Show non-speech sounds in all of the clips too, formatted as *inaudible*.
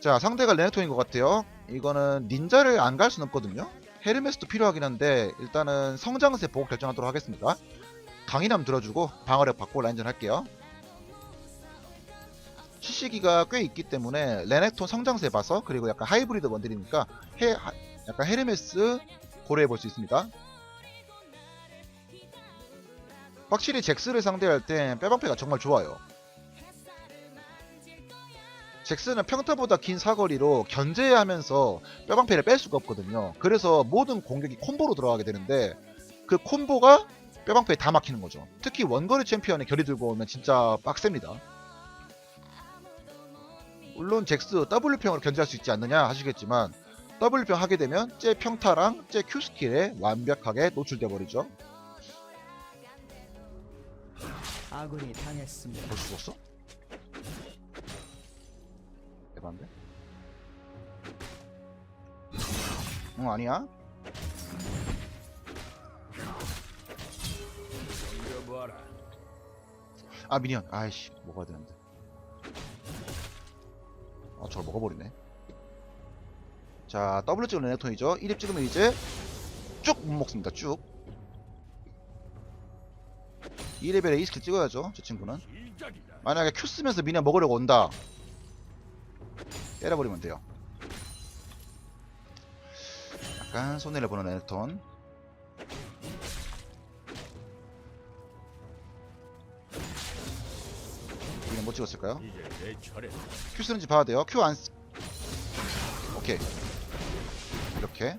자 상대가 레네톤인 것 같아요. 이거는 닌자를 안 갈 수는 없거든요. 헤르메스도 필요하긴 한데 일단은 성장세 보고 결정하도록 하겠습니다. 강인함 들어주고 방어력 받고 라인전 할게요. CC기가 꽤 있기 때문에 레넥톤 성장세 봐서 그리고 약간 하이브리드 원딜이니까 헤, 하- 약간 헤르메스 고려해 볼 수 있습니다. 확실히 잭스를 상대할 땐 빼방패가 정말 좋아요 잭스는 평타보다 긴 사거리로 견제하면서 뼈방패를 뺄 수가 없거든요. 그래서 모든 공격이 콤보로 들어가게 되는데 그 콤보가 뼈방패에 다 막히는 거죠. 특히 원거리 챔피언의 결이 들고 오면 진짜 빡셉니다. 물론 잭스 W평으로 견제할 수 있지 않느냐 하시겠지만 W평 하게 되면 제 평타랑 제 Q 스킬에 완벽하게 노출돼 버리죠. 아군이 당했습니다. 벌써 죽었어? 대박인데? 응 아니야. 아 미니언. 아이씨 먹어야 되는데. 아 저걸 먹어버리네. 자 W 찍은 레네톤이죠. 1입 찍으면 이제 쭉 못 먹습니다. 쭉. 2레벨에 2스킬 찍어야죠 저 친구는. 만약에 Q 쓰면서 미니언 먹으려고 온다 때려버리면 돼요 약간 손해를 보는 레네톤 미니언 못 찍었을까요? Q 쓰는지 봐야 돼요. Q 안 쓰... 오케이. 이렇게.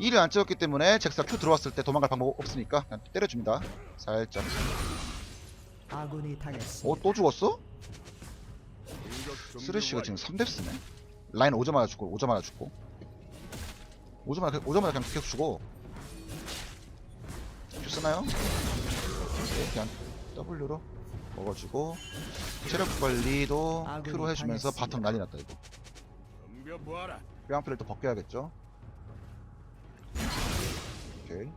1을 안 찍었기 때문에 잭스가 Q 들어왔을 때 도망갈 방법 없으니까 그냥 때려줍니다. 살짝. 아군이. 어? 또 죽었어? 쓰레쉬가. 지금 3렙 쓰네. 라인 오자마자 죽고 오자마자 죽고. 오자마자 오자마자 그냥 계속 죽어. Q 쓰나요? 네, 그냥 W로 먹어주고 체력 관리도 Q로 해주면서. 바텀 난리 났다 이거. 뼈양피를 또 벗겨야겠죠. 오케이.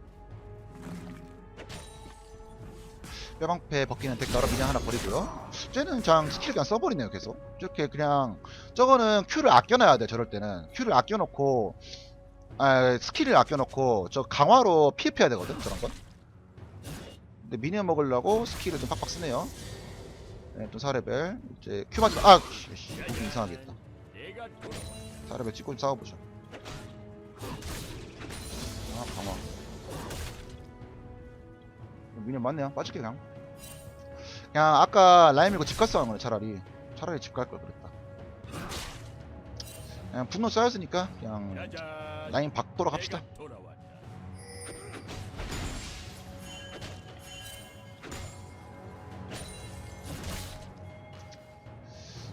뼈방패 벗기는 대가로 미냥 하나 버리고요. 쟤는 그냥 스킬 그냥 써버리네요 계속. 이렇게 그냥 저거는 Q를 아껴놔야 돼 저럴 때는 Q를 아껴놓고 아 스킬을 아껴놓고 저 강화로 피해야 되거든 저런 건. 근데 미니언 먹으려고 스킬을 좀 팍팍 쓰네요. 네, 또 4레벨 이제 Q 맞으면 아 이거 이상하겠다. 내가 돌아. 사람에 찍고 싸워보자. 아, 강화. 미니언 맞네요. 빠질게 그냥. 그냥 아까 라인 밀고 집 갔어 하는 거네 차라리. 차라리 집 갈 걸 그랬다. 그냥 분노 쌓였으니까 그냥. 라인 바꾸도록 합시다.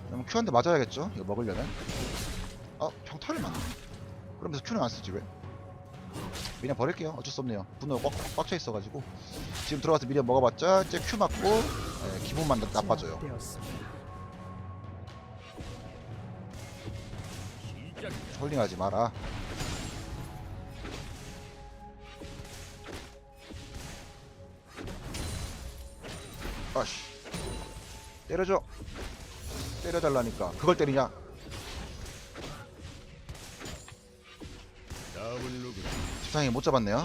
그럼 Q한테 맞아야겠죠? 이거 먹으려면. 어, 평타를 맞네. 그러면서 Q는 안 쓰지 왜? 미니언 버릴게요. 어쩔 수 없네요. 분노가 꽉, 꽉 차 있어가지고. 지금 들어가서 미니언 먹어봤자 이제 Q 맞고 예, 기분만 나- 나빠져요. 홀링하지 마라. 아씨. 때려줘. 때려달라니까. 그걸 때리냐? 지상이 못 잡았네요.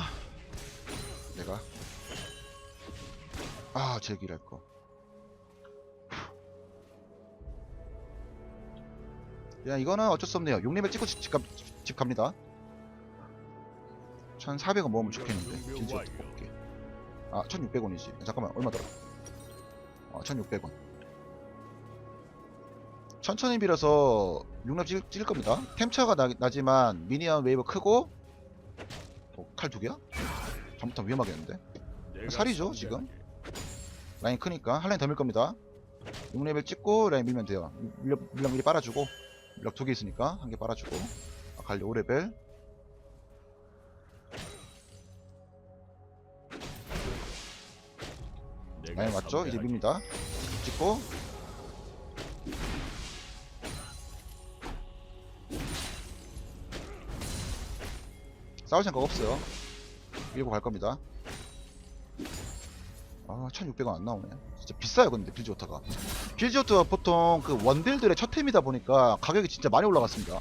내가. 아, 제기랄 거. 야, 이거는 어쩔 수 없네요. 6레벨 찍고 집, 집, 가, 집 갑니다. 1,400원 모으면 좋겠는데. 진짜 어떻게 볼게. 아, 1,600원이지. 잠깐만, 얼마더라? 어, 1,600원. 천천히 빌어서 6렙 찍, 찍을 겁니다. 템차가 나, 나지만 미니언 웨이브 크고 어, 칼두 개야? 잘못하면 위험하겠는데? 내가 살이죠. 지금? 라인 크니까 한 라인 더 밀 겁니다. 6레벨 찍고 라인 밀면 돼요. 밀력 미리 빨아주고 밀 력 두 개 있으니까 한 개 빨아주고 아, 갈리 5레벨 내가 라인 맞죠? 이제. 밉니다. 찍고 싸울 생각 없어요. 밀고 갈 겁니다. 아, 1600원 안 나오네. 진짜 비싸요 근데 빌지오터가 빌지오터가 보통 그 원딜들의 첫 템이다 보니까 가격이 진짜 많이 올라갔습니다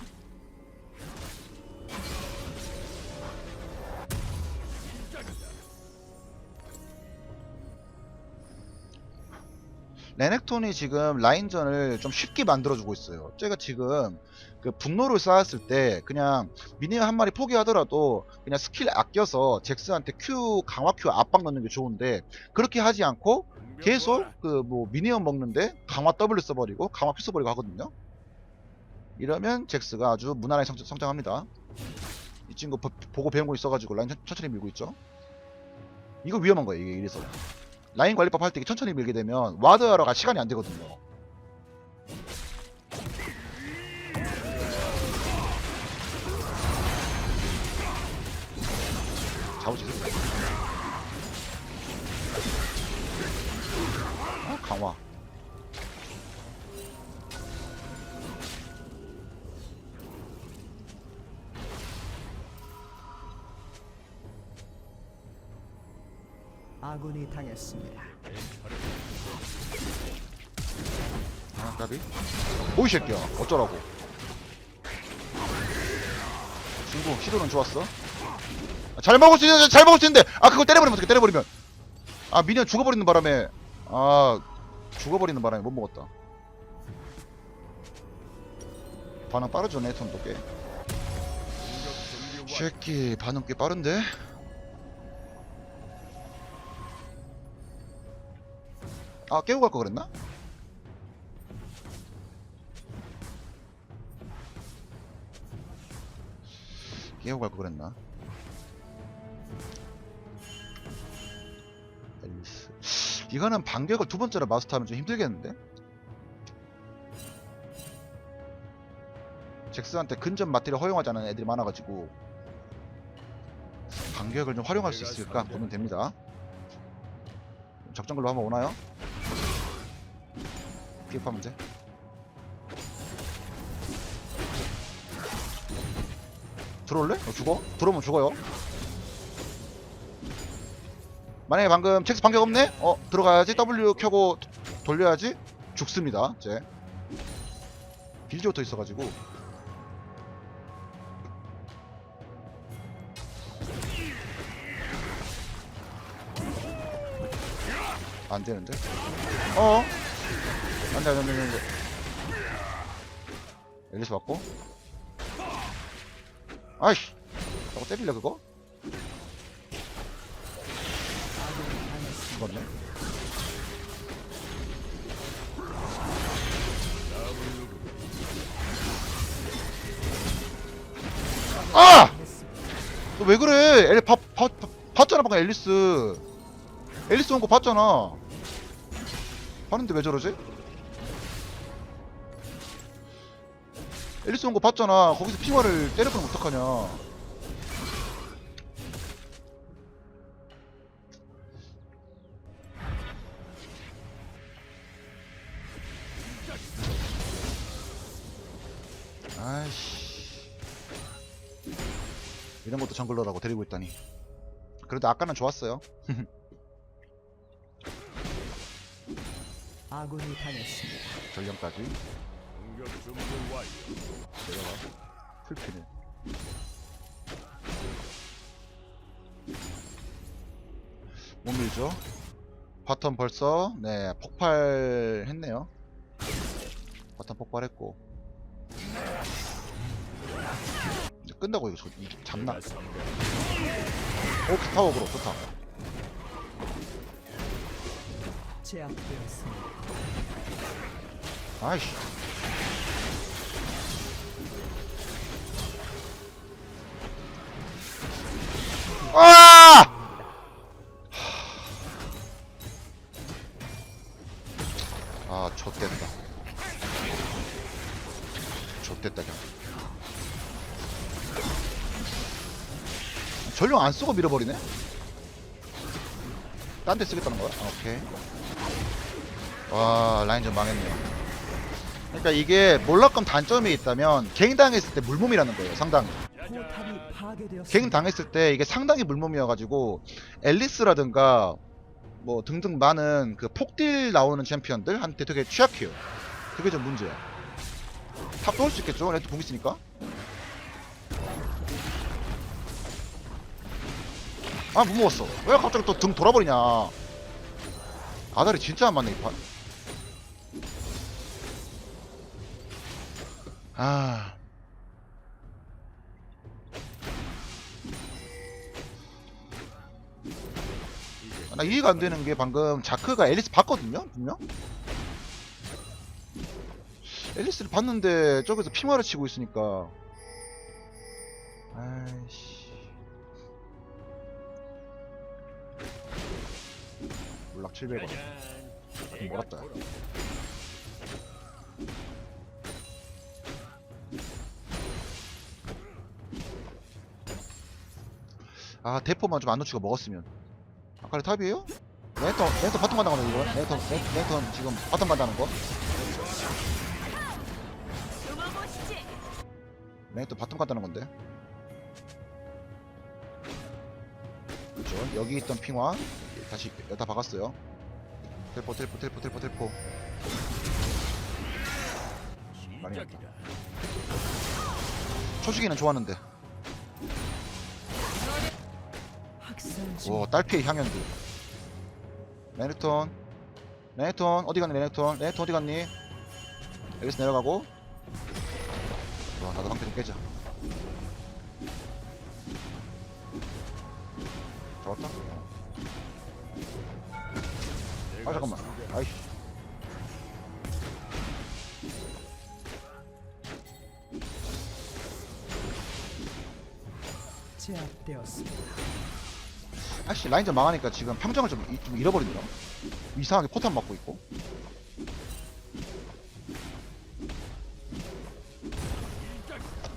레넥톤이 지금 라인전을 좀 쉽게 만들어주고 있어요. 제가 지금 그 분노를 쌓았을 때 그냥 미니언 한 마리 포기하더라도 그냥 스킬 아껴서 잭스한테 Q 강화 Q 압박 넣는 게 좋은데 그렇게 하지 않고 계속 그 뭐 미니언 먹는데 강화 W 써버리고 강화 Q 써버리고 하거든요. 이러면 잭스가 아주 무난하게 성장, 성장합니다. 이 친구 보- 보고 배운 거 있어가지고 라인 천- 천천히 밀고 있죠. 이거 위험한 거예요. 이게 이래서. 라인 관리법 할때 이게 천천히 밀게 되면 와드하러 갈 시간이 안 되거든요. 당했습니다. 아, 까비. 오이 새끼야. 어쩌라고. 중국 시도는 좋았어. 아, 잘 먹을 수 있는데, 잘 먹을 수 있는데, 아, 그걸 때려버리면 어떡해, 때려버리면. 아, 미니언 죽어버리는 바람에, 아, 죽어버리는 바람에 못 먹었다. 반응 빠르죠, 네톤도 꽤. 새끼, 반응 꽤 빠른데? 아, 깨고 갈 거 그랬나? 깨고 갈 거 그랬나? 앨리스. 이거는 반격을 두 번째로 마스터하면 좀 힘들겠는데? 잭스한테 근접 마티를 허용하지 않은 애들이 많아가지고 반격을 좀 활용할 수 있을까 보면 됩니다. 적정글로 한번 오나요? 피업하면 돼. 들어올래? 어, 죽어? 들어오면 죽어요. 만약에 방금 첵스 반격 없네? 어 들어가야지 W 켜고 도- 돌려야지 죽습니다 제 빌지오터 있어가지고 안되는데? 어? 안돼 안돼 안돼 안돼 앨리스 맞고 아이씨 저거 때릴래 그거? 죽었네 아! 너 왜 그래? 엘, 봐, 봐, 봐, 봤잖아 방금 앨리스 앨리스 온 거 봤잖아 봤는데 왜 저러지? 앨리스 온 거 봤잖아. 거기서 핑화를 때려보면 어떡하냐. 아이씨. 이런 것도 정글러라고 데리고 있다니. 그래도 아까는 좋았어요 *laughs* 아군이 당했습니다. 전령까지? 공격 준비 완료. 내려가. 풀피네. 못 밀죠? 바텀 벌써? 네 폭발했네요. 바텀 폭발했고. 이제 끝나고 이거 잡나? 내가 상대 오 타워그로 좋다 제압되었습니다. 아이씨 아! 아, 좆됐다. 좆됐다, 그냥. 전령 안 쓰고 밀어버리네? 딴 데 쓰겠다는 거야? 아, 오케이. 와, 라인전 망했네요. 그러니까 이게 몰락감 단점이 있다면 갱 당했을 때 물몸이라는 거예요 상당히. 갱 당했을 때 이게 상당히 물몸이어가지고 앨리스라든가 뭐 등등 많은 그 폭딜 나오는 챔피언들한테 되게 취약해요. 그게 좀 문제야. 탑 도울 수 있겠죠? 레드 공 있으니까. 아, 못 먹었어. 왜 갑자기 또 등 돌아버리냐. 아다리 진짜 안 맞네, 이 판. 아. 나 이해가 안 되는 게 방금 자크가 앨리스 봤거든요, 분명? 앨리스를 봤는데 저기서 핑화를 치고 있으니까. 아이씨. 몰락 700원. 짜잔. 멀었다. 아 대포만 좀 안 놓치고 먹었으면. 아까 탑이에요? 랜턴 랜턴 바텀 간다는 거. 이거 랜- 랜턴 지금 바텀 간다는 거. 랜턴 바텀 간다는 건데. 그렇죠. 여기 있던 핑화. 다시 여기다 박았어요. 텔포 텔포 텔포 텔포 텔포. 많이. 시작이다. 초시기는 좋았는데 오 딸피의 향연들. 레네톤. 레네톤 어디 갔니 레네톤? 레네톤 어디 갔니? 여기서 내려가고. 좋아 나도 방패 좀 깨자. 내가 아 잠깐만. 아이씨. 제압되었습니다. 아씨 라인전 망하니까 지금 평정을 좀, 이- 좀 잃어버리더라. 이상하게 포탄 맞고 있고.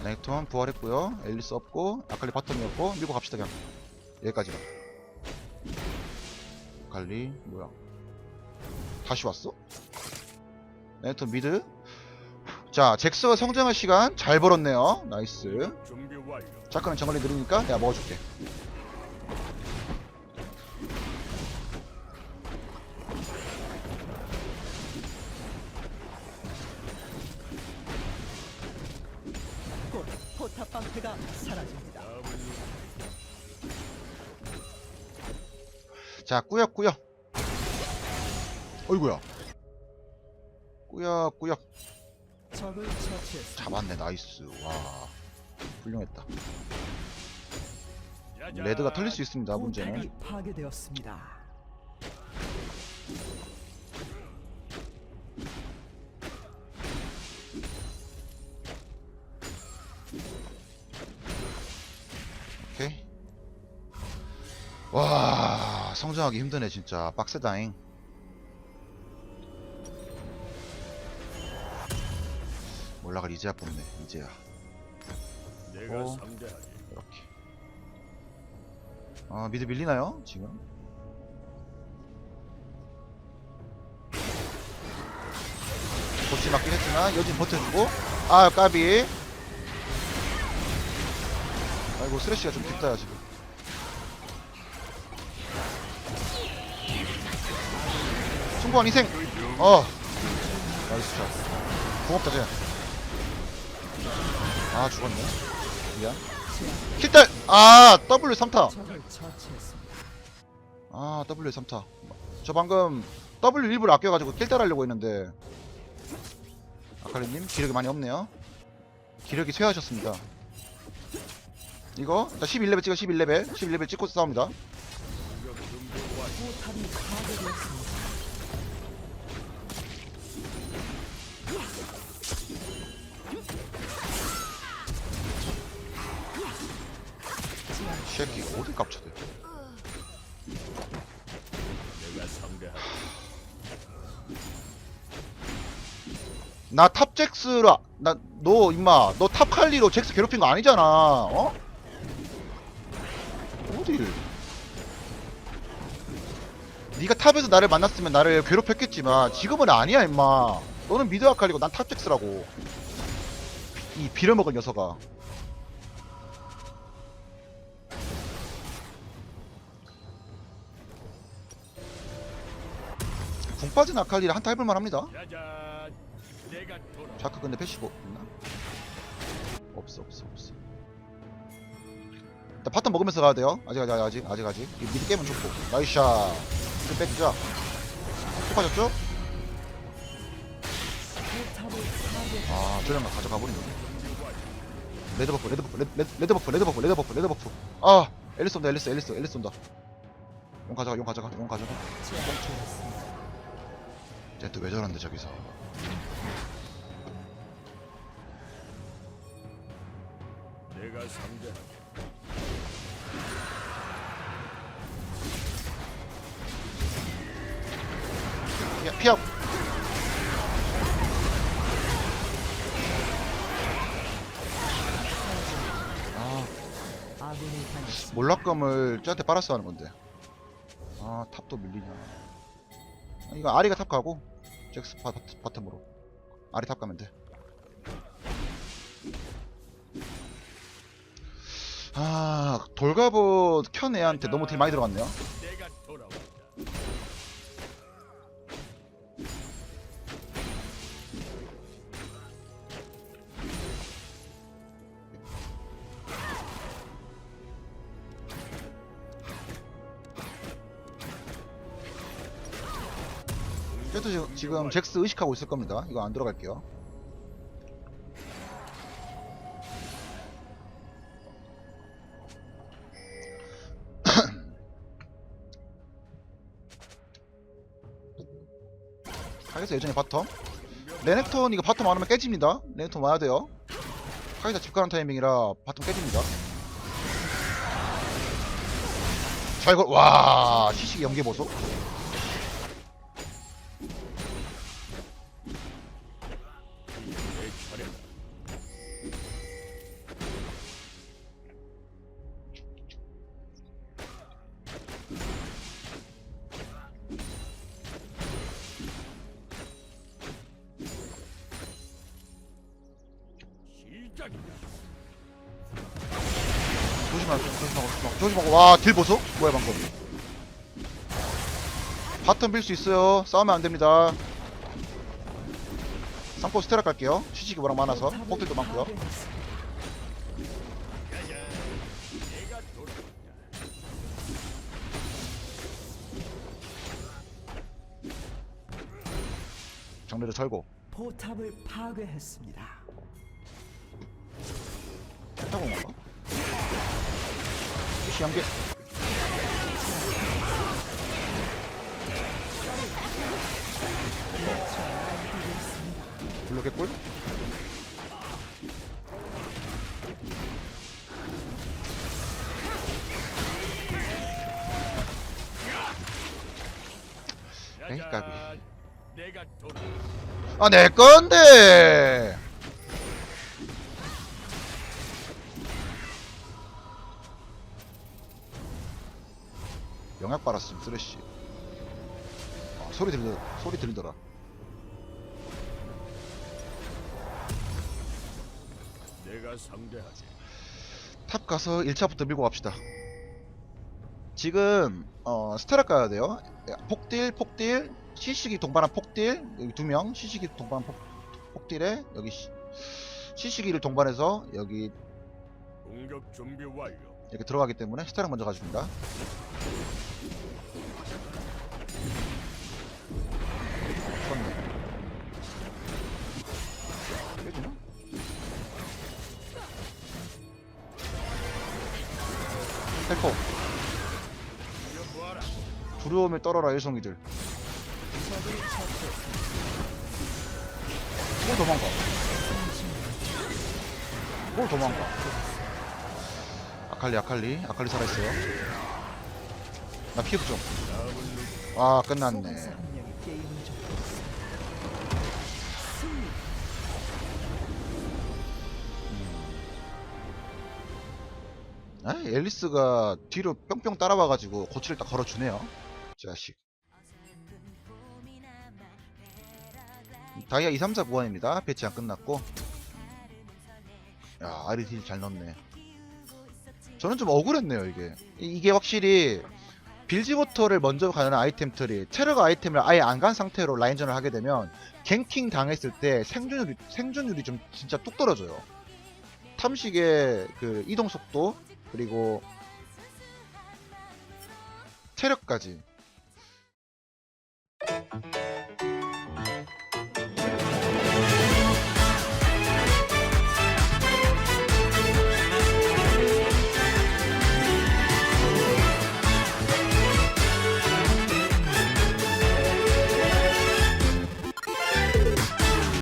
레넥톤 부활했고요. 앨리스 없고 아칼리 바텀이었고 밀고 갑시다 그냥. 여기까지가 아칼리 뭐야. 다시 왔어? 레넥톤 미드. 자 잭스가 성장할 시간 잘 벌었네요. 나이스. 잠깐만 정글리 느리니까 내가 먹어줄게 자 꾸역꾸역 어이구야 꾸역꾸역. 잡았네 나이스 와 훌륭했다. 레드가 털릴 수 있습니다 문제는 파괴되었습니다. 성장하기 힘드네 진짜. 빡세다잉. 몰락을 이제야 뽑네 이제야. 내가 어. 상대하리. 이렇게. 아 미드 밀리나요 지금? 고치 맞긴 했지만 여진 버텨주고. 아 까비. 아이고 쓰레쉬가 좀 깊다야 지금 충분한 희생. 어. 나이스 샷. 고맙다 쟤아 죽었네. 미안. 킬딸. 아 W 3타. 적을 처치했습니다. 아 W 3타. 저 방금 W 일부러 아껴가지고 킬딸 하려고 했는데. 아칼리님 기력이 많이 없네요. 기력이 쇠하셨습니다. 이거? 일단 11레벨 찍어 11레벨. 11레벨 찍고 싸웁니다. 어디 깝쳐대 내가 상대하리. 나탑 잭스라 나 너 임마 너 탑 칼리로 잭스 괴롭힌 거 아니잖아 어? 어딜 네가 탑에서 나를 만났으면 나를 괴롭혔겠지만 지금은 아니야 임마 너는 미드 아칼리고 난 탑 잭스라고 이 빌어먹은 녀석아 빠진 아칼리를 한타 해볼만 합니다. 자크 근데 패시브 있나? 없어 없어 없어 일단 바텀 먹으면서 가야 돼요 아직 아직 아직 아직 아직 이 미드 게임은 좋고 나이샤 이거 뺏자? 포탑을 파괴. 아 저렴가 가져가 버리네 레드 버프 레드 버프 레드, 레드, 레드 버프 레드 버프 레드 버프 레드 버프 아 앨리스 온다 앨리스 앨리스 앨리스 온다 용 가져가 용 가져가 용 가져가 처치했습니다. 쟤 또 왜 저런데 저기서 내가 상대하지. 피- 피하고 아. 몰락감을 쟤한테 빨았어 하는 건데 아 탑도 밀리냐 아, 이거 아리가 탑 가고 잭스 바, 바텀- 바텀으로 아리 탑 가면 돼 아, 돌갑옷 켠 애한테 너무 딜 많이 들어갔네요. 지- 지금 잭스 의식하고 있을 겁니다. 이거 안 들어갈게요. *clears throat* 하겠어 예전에 바텀? 레넥톤 이거 바텀 안 하면 깨집니다. 레넥톤 와야 돼요. 카이사 집 가는 타이밍이라 바텀 깨집니다. 자 이거 와 시식 연계 보소 조심하고 조심하고 조심하고 조심하고. 와 딜 보소? 뭐야 방금? 바텀 빌 수 있어요. 싸우면 안 됩니다. 상포 스테라 갈게요. 취직이 워낙 많아서. 폭들도 많고요. 정리를 철고. 포탑을 파괴했습니다. 타고 온 건가? 취시 연계 블루 개꿀 에이, 까비. 아 내 건데 상대하지. 탑 가서 1차부터 밀고 갑시다 지금 어 스테라 가야 돼요 야, 폭딜 폭딜 시식이 동반한 폭딜 여기 두명 시식이 동반한 폭, 폭딜에 여기 시, 시식이를 동반해서 여기 공격 준비 완료. 이렇게 들어가기 때문에 스테라 먼저 가줍니다 헬퍼. 두려움을 떨어라 처치했습니다. 뭘 도망가 뭘 도망가 아칼리 아칼리 아칼리 살아있어요 나 피흡 좀아? 끝났네 아, 앨리스가 뒤로 뿅뿅 따라와가지고 고치를 딱 걸어주네요. 자식. 다이아 2, 3, 4 구간입니다. 배치 안 끝났고. 야 아리딜 잘 넣네. 저는 좀 억울했네요 이게. 이- 이게 확실히 빌지부터를 먼저 가는 아이템 틀이 체력 아이템을 아예 안 간 상태로 라인전을 하게 되면 갱킹 당했을 때 생존율이 생존율이 좀 진짜 뚝 떨어져요. 탐식의 그 이동 속도 그리고 체력까지